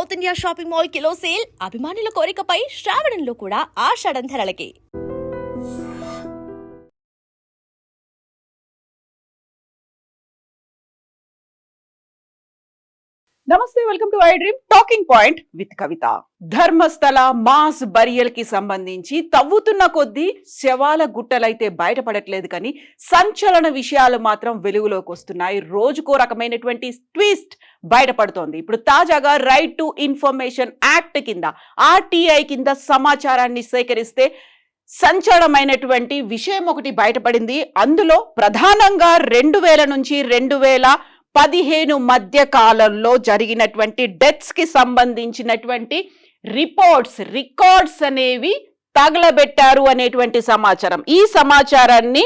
South India shopping mall kilo sale అభిమానుల కోరికపై శ్రావణంలో కూడా ఆషాఢం ధరలకి namaste welcome to iDream talking point with Kavitha. Dharmasthala mass బరియల్కి సంబంధించి తవ్వుతున్న కొద్దీ శవాల గుట్టలైతే బయటపడట్లేదు కానీ సంచలన విషయాలు మాత్రం వెలుగులోకి వస్తున్నాయి. రోజుకో రకమైనటువంటి ట్విస్ట్ బయటపడుతోంది. ఇప్పుడు తాజాగా రైట్ టు ఇన్ఫర్మేషన్ యాక్ట్ కింద ఆర్టీఐ కింద సమాచారాన్ని సేకరిస్తే సంచలనమైనటువంటి విషయం ఒకటి బయటపడింది. అందులో ప్రధానంగా రెండు వేల నుంచి రెండు వేల పదిహేను మధ్య కాలంలో జరిగినటువంటి డెత్స్కి సంబంధించినటువంటి రిపోర్ట్స్ రికార్డ్స్ అనేవి తగలబెట్టారు అనేటువంటి సమాచారం. ఈ సమాచారాన్ని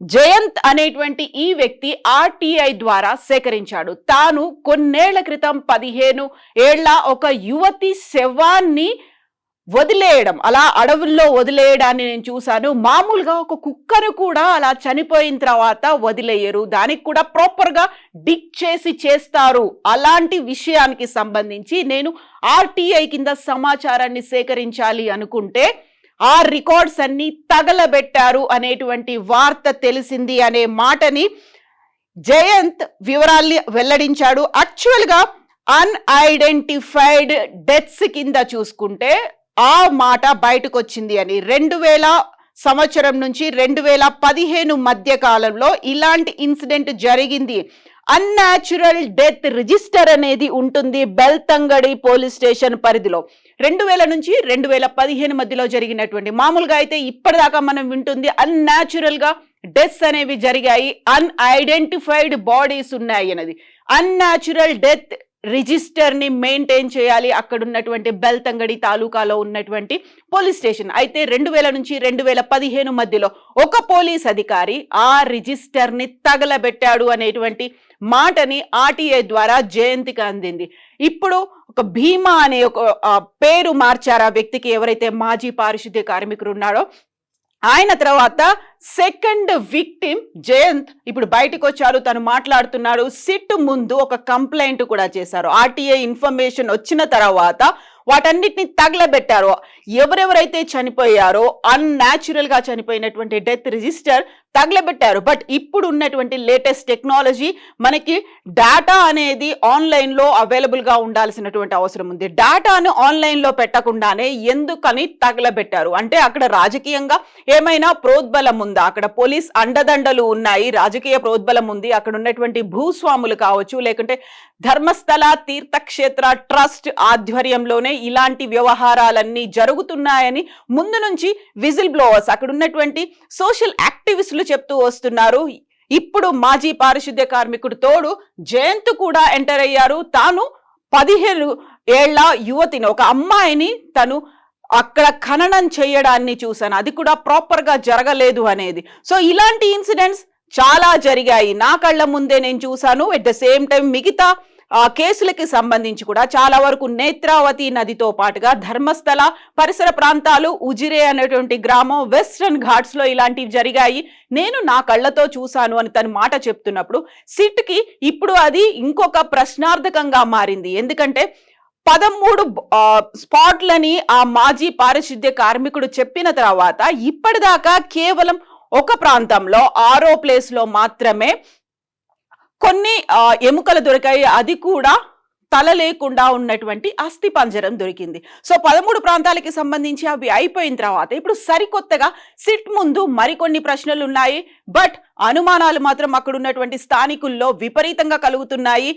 జయంత్ అనేటువంటి ఈ వ్యక్తి ఆర్టీఐ ద్వారా సేకరించాడు. తాను కొన్నేళ్ళ క్రితం పదిహేను ఏళ్ళ ఒక యువతి శవాన్ని వదిలేయడం. అలా అడవుల్లో వదిలేయడాన్ని నేను చూశాను. మామూలుగా ఒక కుక్కను కూడా అలా చనిపోయిన తర్వాత వదిలేయరు. దానికి కూడా ప్రాపర్గా డిక్ చేసి చేస్తారు. అలాంటి విషయానికి సంబంధించి నేను ఆర్టీఐ కింద సమాచారాన్ని సేకరించాలి అనుకుంటే ఆ రికార్డ్స్ అన్ని తగలబెట్టారు అనేటువంటి వార్త తెలిసింది అనే మాటని జయంత్ వివరాల్ని వెల్లడించాడు. యాక్చువల్గా అన్ఐడెంటిఫైడ్ డెత్స్ కింద చూసుకుంటే ఆ మాట బయటకు వచ్చింది అని. రెండు వేల సంవత్సరం నుంచి రెండు వేల పదిహేను మధ్య కాలంలో ఇలాంటి ఇన్సిడెంట్ జరిగింది. అన్యాచురల్ డెత్ రిజిస్టర్ అనేది ఉంటుంది బెల్తంగడి పోలీస్ స్టేషన్ పరిధిలో. రెండు వేల నుంచి రెండు వేల పదిహేను మధ్యలో జరిగినటువంటి మామూలుగా అయితే ఇప్పటిదాకా మనం వింటుంది అన్యాచురల్గా డెత్స్ అనేవి జరిగాయి. అన్ఐడెంటిఫైడ్ బాడీస్ ఉన్నాయి అన్నది. అన్యాచురల్ డెత్ రిజిస్టర్ని మెయింటైన్ చేయాలి. అక్కడ ఉన్నటువంటి బెల్తంగడి తాలూకాలో ఉన్నటువంటి పోలీస్ స్టేషన్. అయితే రెండు వేల నుంచి రెండు వేల పదిహేను మధ్యలో ఒక పోలీస్ అధికారి ఆ రిజిస్టర్ని తగలబెట్టాడు అనేటువంటి మాటని ఆర్టీఐ ద్వారా జయంతికి అందింది. ఇప్పుడు ఒక భీమా అనే ఒక పేరు మార్చారు ఆ వ్యక్తికి ఎవరైతే మాజీ పారిశుద్ధ్య కార్మికుడు ఉన్నాడో ఆయన తర్వాత సెకండ్ విక్టిమ్ జయంత్. ఇప్పుడు బయటకు వచ్చారు తను మాట్లాడుతున్నాడు. సిట్ ముందు ఒక కంప్లైంట్ కూడా చేశారు. ఆర్టీఐ ఇన్ఫర్మేషన్ వచ్చిన తర్వాత వాటన్నిటిని తగలబెట్టారు ఎవరెవరైతే చనిపోయారో అన్యాచురల్గా చనిపోయినటువంటి డెత్ రిజిస్టర్ తగలబెట్టారు. బట్ ఇప్పుడు ఉన్నటువంటి లేటెస్ట్ టెక్నాలజీ మనకి డేటా అనేది ఆన్లైన్లో అవైలబుల్గా ఉండాల్సినటువంటి అవసరం ఉంది. డేటాను ఆన్లైన్లో పెట్టకుండానే ఎందుకని తగలబెట్టారు? అంటే అక్కడ రాజకీయంగా ఏమైనా ప్రోద్బలం ఉందా? అక్కడ పోలీస్ అండదండలు ఉన్నాయి రాజకీయ ప్రోద్బలం ఉంది. అక్కడ ఉన్నటువంటి భూస్వాములు కావచ్చు లేకుంటే ధర్మస్థల తీర్థక్షేత్ర ట్రస్ట్ ఆధ్వర్యంలోనే ఇలాంటి వ్యవహారాలన్నీ జరుగుతున్నాయని ముందు నుంచి విజిల్ బ్లోవర్స్ అక్కడ ఉన్నటువంటి సోషల్ యాక్టివిస్టులు చెప్తూ వస్తున్నారు. ఇప్పుడు మాజీ పారిశుద్ధ్య కార్మికుడు తోడు జయంత్ కూడా ఎంటర్ అయ్యారు. తాను పదిహేను ఏళ్ళ యువతిని ఒక అమ్మాయిని తను అక్కడ ఖననం చేయడాన్ని చూశాను. అది కూడా ప్రాపర్గా జరగలేదు అనేది. సో ఇలాంటి ఇన్సిడెంట్స్ చాలా జరిగాయి. నా కళ్ళ ముందే నేను చూశాను. ఎట్ ద సేమ్ టైం మిగతా కేసులకి సంబంధించి కూడా చాలా వరకు నేత్రావతి నదితో పాటుగా ధర్మస్థల పరిసర ప్రాంతాలు ఉజిరే అనేటువంటి గ్రామం వెస్ట్రన్ ఘాట్స్లో ఇలాంటివి జరిగాయి. నేను నా కళ్ళతో చూశాను అని తను మాట చెప్తున్నప్పుడు సిట్కి ఇప్పుడు అది ఇంకొక ప్రశ్నార్థకంగా మారింది. ఎందుకంటే పదమూడు స్పాట్లని ఆ మాజీ పారిశుద్ధ్య కార్మికుడు చెప్పిన తర్వాత ఇప్పటిదాకా కేవలం ఒక ప్రాంతంలో ఆరో ప్లేస్లో మాత్రమే కొన్ని ఎముకలు దొరికాయి. అది కూడా తల లేకుండా ఉన్నటువంటి అస్థి పంజరం దొరికింది. సో పదమూడు ప్రాంతాలకి సంబంధించి అవి అయిపోయిన తర్వాత ఇప్పుడు సరికొత్తగా సిట్ ముందు మరికొన్ని ప్రశ్నలు ఉన్నాయి. బట్ అనుమానాలు మాత్రం అక్కడ ఉన్నటువంటి స్థానికుల్లో విపరీతంగా కలుగుతున్నాయి.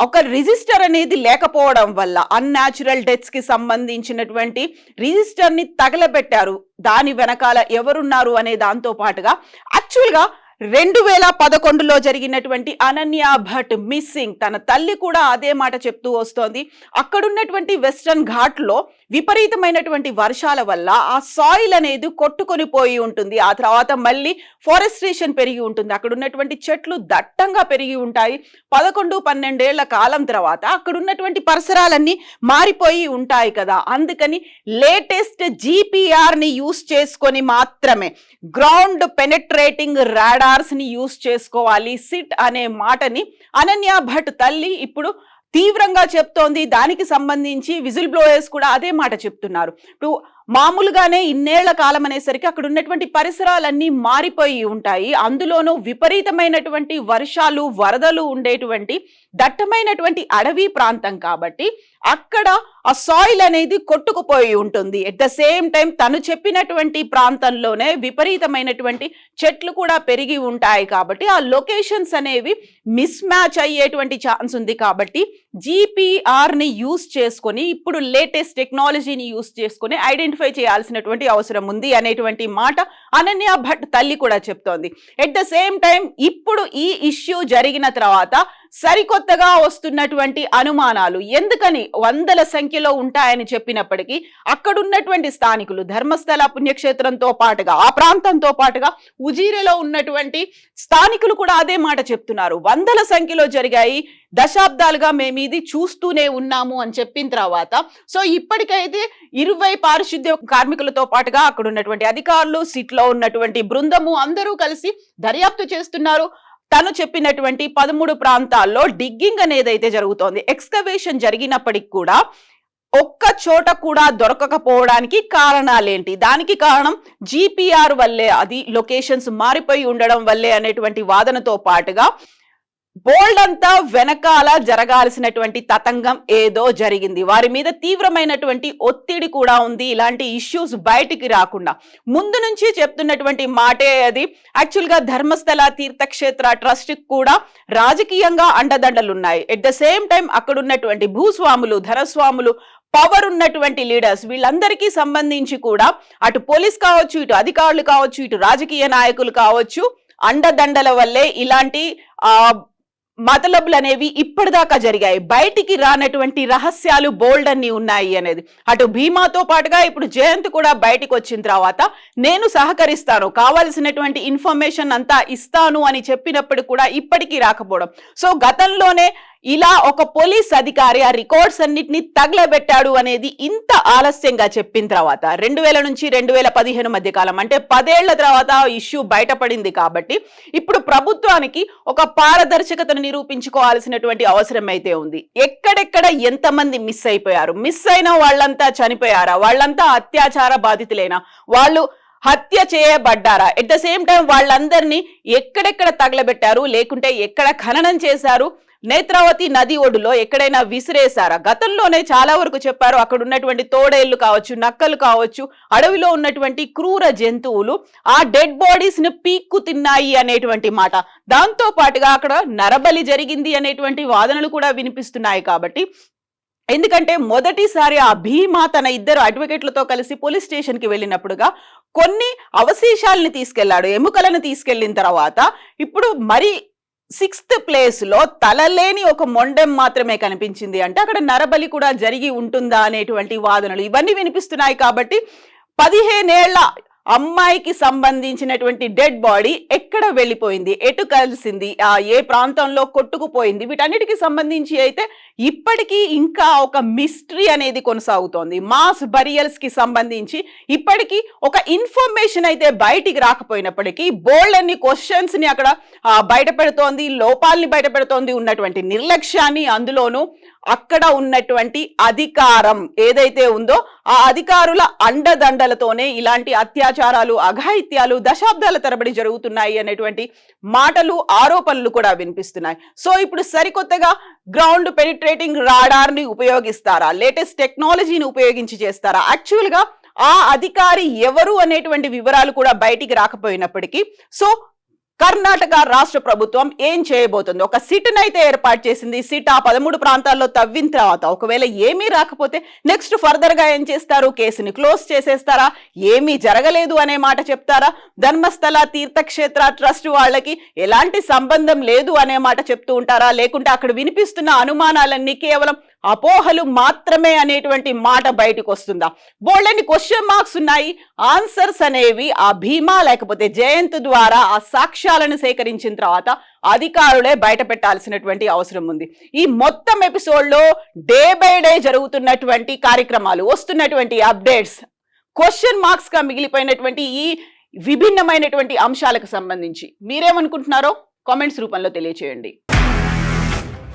ఒక రిజిస్టర్ అనేది లేకపోవడం వల్ల అన్యాచురల్ డెత్స్కి సంబంధించినటువంటి రిజిస్టర్ని తగలబెట్టారు. దాని వెనకాల ఎవరున్నారు అనే దాంతో పాటుగా యాక్చువల్గా రెండు వేల పదకొండులో జరిగినటువంటి అనన్య భట్ మిస్సింగ్ తన తల్లి కూడా అదే మాట చెప్తూ వస్తోంది. అక్కడున్నటువంటి వెస్ట్రన్ ఘాట్లో విపరీతమైనటువంటి వర్షాల వల్ల ఆ సాయిల్ అనేది కొట్టుకొని పోయి ఉంటుంది. ఆ తర్వాత మళ్ళీ ఫారెస్ట్రేషన్ పెరిగి ఉంటుంది. అక్కడ ఉన్నటువంటి చెట్లు దట్టంగా పెరిగి ఉంటాయి. పదకొండు పన్నెండేళ్ళ కాలం తర్వాత అక్కడ ఉన్నటువంటి పరిసరాలన్నీ మారిపోయి ఉంటాయి కదా. అందుకని లేటెస్ట్ జీపీఆర్ని యూస్ చేసుకొని మాత్రమే గ్రౌండ్ పెనెట్రేటింగ్ రాడార్స్ని యూస్ చేసుకోవాలి. సిట్ అనే మాటని అనన్య భట్ తల్లి ఇప్పుడు తీవ్రంగా చెప్తోంది. దానికి సంబంధించి విజిల్ బ్లోయర్స్ కూడా అదే మాట చెప్తున్నారు. ఇప్పుడు మామూలుగానే ఇన్నేళ్ళ కాలం అనేసరికి అక్కడ ఉన్నటువంటి పరిసరాలన్నీ మారిపోయి ఉంటాయి. అందులోనూ విపరీతమైనటువంటి వర్షాలు వరదలు ఉండేటువంటి దట్టమైనటువంటి అడవి ప్రాంతం కాబట్టి అక్కడ ఆ సాయిల్ అనేది కొట్టుకుపోయి ఉంటుంది. ఎట్ ద సేమ్ టైం తను చెప్పినటువంటి ప్రాంతంలోనే విపరీతమైనటువంటి చెట్లు కూడా పెరిగి ఉంటాయి కాబట్టి ఆ లొకేషన్స్ అనేవి మిస్ మ్యాచ్ అయ్యేటువంటి ఛాన్స్ ఉంది కాబట్టి జీపీఆర్ని యూస్ చేసుకొని ఇప్పుడు లేటెస్ట్ టెక్నాలజీని యూస్ చేసుకొని ఐడెంటిఫై చేయాల్సినటువంటి అవసరం ఉంది అనేటువంటి మాట అనన్య భట్ తల్లి కూడా చెప్తోంది. ఎట్ ద సేమ్ టైం ఇప్పుడు ఈ ఇష్యూ జరిగిన తర్వాత సరికొత్తగా వస్తున్నటువంటి అనుమానాలు ఎందుకని వందల సంఖ్యలో ఉంటాయని చెప్పినప్పటికీ అక్కడున్నటువంటి స్థానికులు ధర్మస్థల పుణ్యక్షేత్రంతో పాటుగా ఆ ప్రాంతంతో పాటుగా ఉజీరేలో ఉన్నటువంటి స్థానికులు కూడా అదే మాట చెప్తున్నారు. వందల సంఖ్యలో జరిగాయి దశాబ్దాలుగా మేము ఇది చూస్తూనే ఉన్నాము అని చెప్పిన తర్వాత సో ఇప్పటికైతే ఇరవై పారిశుద్ధ్య కార్మికులతో పాటుగా అక్కడ ఉన్నటువంటి అధికారులు సిట్లో ఉన్నటువంటి బృందము అందరూ కలిసి దర్యాప్తు చేస్తున్నారు. తను చెప్పినటువంటి పదమూడు ప్రాంతాల్లో డిగ్గింగ్ అనేది అయితే జరుగుతోంది. ఎక్స్కవేషన్ జరిగినప్పటికి కూడా ఒక్క చోట కూడా దొరకకపోవడానికి కారణాలేంటి? దానికి కారణం జిపిఆర్ వల్లే అది లొకేషన్స్ మారిపోయి ఉండడం వల్లే అనేటువంటి వాదనతో పాటుగా బోల్డ్ అంతా వెనకాల జరగాల్సినటువంటి తతంగం ఏదో జరిగింది. వారి మీద తీవ్రమైనటువంటి ఒత్తిడి కూడా ఉంది. ఇలాంటి ఇష్యూస్ బయటికి రాకుండా. ముందు నుంచి చెప్తున్నటువంటి మాటే అది. యాక్చువల్గా ధర్మస్థల తీర్థక్షేత్ర ట్రస్ట్ కూడా రాజకీయంగా అండదండలు ఉన్నాయి ఎట్ ద సేమ్ టైం అక్కడ ఉన్నటువంటి భూస్వాములు ధనస్వాములు పవర్ ఉన్నటువంటి లీడర్స్ వీళ్ళందరికీ సంబంధించి కూడా అటు పోలీస్ కావచ్చు ఇటు అధికారులు కావచ్చు ఇటు రాజకీయ నాయకులు కావచ్చు అండదండల వల్లే ఇలాంటి ఆ మతలబులు అనేవి ఇప్పటిదాకా జరిగాయి. బయటికి రానటువంటి రహస్యాలు బోల్డ్ అన్ని ఉన్నాయి అనేది. అటు భీమాతో పాటుగా ఇప్పుడు జయంత్ కూడా బయటికి వచ్చిన తర్వాత నేను సహకరిస్తాను కావాల్సినటువంటి ఇన్ఫర్మేషన్ అంతా ఇస్తాను అని చెప్పినప్పుడు కూడా ఇప్పటికీ రాకపోవడం. సో గతంలోనే ఇలా ఒక పోలీస్ అధికారి ఆ రికార్డ్స్ అన్నిటిని తగలబెట్టాడు అనేది ఇంత ఆలస్యంగా చెప్పిన తర్వాత రెండు వేల నుంచి రెండు వేల పదిహేను మధ్య కాలం అంటే పదేళ్ళ తర్వాత ఇష్యూ బయటపడింది కాబట్టి ఇప్పుడు ప్రభుత్వానికి ఒక పారదర్శకతను నిరూపించుకోవాల్సినటువంటి అవసరం అయితే ఉంది. ఎక్కడెక్కడ ఎంతమంది మిస్ అయిపోయారు? మిస్ అయిన వాళ్ళంతా చనిపోయారా? వాళ్ళంతా అత్యాచార బాధితులేనా? వాళ్ళు హత్య చేయబడ్డారా? ఎట్ ద సేమ్ టైం వాళ్ళందరినీ ఎక్కడెక్కడ తగలబెట్టారు? లేకుంటే ఎక్కడ ఖననం చేశారు? నేత్రావతి నది ఒడ్డులో ఎక్కడైనా విసిరేశారా? గతంలోనే చాలా వరకు చెప్పారు అక్కడ ఉన్నటువంటి తోడేళ్ళు కావచ్చు నక్కలు కావచ్చు అడవిలో ఉన్నటువంటి క్రూర జంతువులు ఆ డెడ్ బాడీస్ని పీక్కు తిన్నాయి అనేటువంటి మాట. దాంతో పాటుగా అక్కడ నరబలి జరిగింది అనేటువంటి వాదనలు కూడా వినిపిస్తున్నాయి కాబట్టి. ఎందుకంటే మొదటిసారి ఆ భీమా తన ఇద్దరు అడ్వకేట్లతో కలిసి పోలీస్ స్టేషన్కి వెళ్ళినప్పుడుగా కొన్ని అవశేషాలని తీసుకెళ్ళాడు ఎముకలను తీసుకెళ్ళిన తర్వాత. ఇప్పుడు మరి సిక్స్త్ ప్లేస్లో తలలేని ఒక మొండెం మాత్రమే కనిపించింది అంటే అక్కడ నరబలి కూడా జరిగి ఉంటుందా అనేటువంటి వాదనలు ఇవన్నీ వినిపిస్తున్నాయి కాబట్టి పదిహేనేళ్ళ అమ్మాయికి సంబంధించినటువంటి డెడ్ బాడీ ఎక్కడ వెళ్ళిపోయింది? ఎటు కలిసింది? ఆ ఏ ప్రాంతంలో కొట్టుకుపోయింది? వీటన్నిటికి సంబంధించి అయితే ఇప్పటికీ ఇంకా ఒక మిస్టరీ అనేది కొనసాగుతోంది. మాస్ బరియల్స్కి సంబంధించి ఇప్పటికీ ఒక ఇన్ఫర్మేషన్ అయితే బయటికి రాకపోయినప్పటికీ బోల్డ్ అన్ని క్వశ్చన్స్ని అక్కడ బయట పెడుతోంది లోపాలని బయట పెడుతోంది ఉన్నటువంటి నిర్లక్ష్యాన్ని అందులోనూ అక్కడ ఉన్నటువంటి అధికారం ఏదైతే ఉందో ఆ అధికారుల అండదండలతోనే ఇలాంటి అత్యాచారాలు అఘాయిత్యాలు దశాబ్దాల తరబడి జరుగుతున్నాయి అనేటువంటి మాటలు ఆరోపణలు కూడా వినిపిస్తున్నాయి. సో ఇప్పుడు సరికొత్తగా గ్రౌండ్ పెనిట్రేటింగ్ రాడార్ని ఉపయోగిస్తారా? లేటెస్ట్ టెక్నాలజీని ఉపయోగించి చేస్తారా? యాక్చువల్గా ఆ అధికారి ఎవరు అనేటువంటి వివరాలు కూడా బయటికి రాకపోయినప్పటికీ సో కర్ణాటక రాష్ట్ర ప్రభుత్వం ఏం చేయబోతుంది ఒక సిట్ అయితే ఏర్పాటు చేసింది. సిట్ ఆ పదమూడు ప్రాంతాల్లో తవ్విన తర్వాత ఒకవేళ ఏమీ రాకపోతే నెక్స్ట్ ఫర్దర్గా ఏం చేస్తారు? కేసుని క్లోజ్ చేసేస్తారా? ఏమీ జరగలేదు అనే మాట చెప్తారా? ధర్మస్థల తీర్థక్షేత్ర ట్రస్ట్ వాళ్ళకి ఎలాంటి సంబంధం లేదు అనే మాట చెప్తూ ఉంటారా? లేకుంటే అక్కడ వినిపిస్తున్న అనుమానాలన్నీ కేవలం అపోహలు మాత్రమే అనేటువంటి మాట బయటకు వస్తుందా బోల్డని క్వశ్చన్ మార్క్స్ ఉన్నాయి? ఆన్సర్స్ అనేవి ఆ భీమా లేకపోతే జయంత్ ద్వారా ఆ సాక్ష్యాలను సేకరించిన తర్వాత అధికారులే బయట పెట్టాల్సినటువంటి అవసరం ఉంది. ఈ మొత్తం ఎపిసోడ్లో డే బై డే జరుగుతున్నటువంటి కార్యక్రమాలు వస్తున్నటువంటి అప్డేట్స్ క్వశ్చన్ మార్క్స్గా మిగిలిపోయినటువంటి ఈ విభిన్నమైనటువంటి అంశాలకు సంబంధించి మీరేమనుకుంటున్నారో కామెంట్స్ రూపంలో తెలియచేయండి.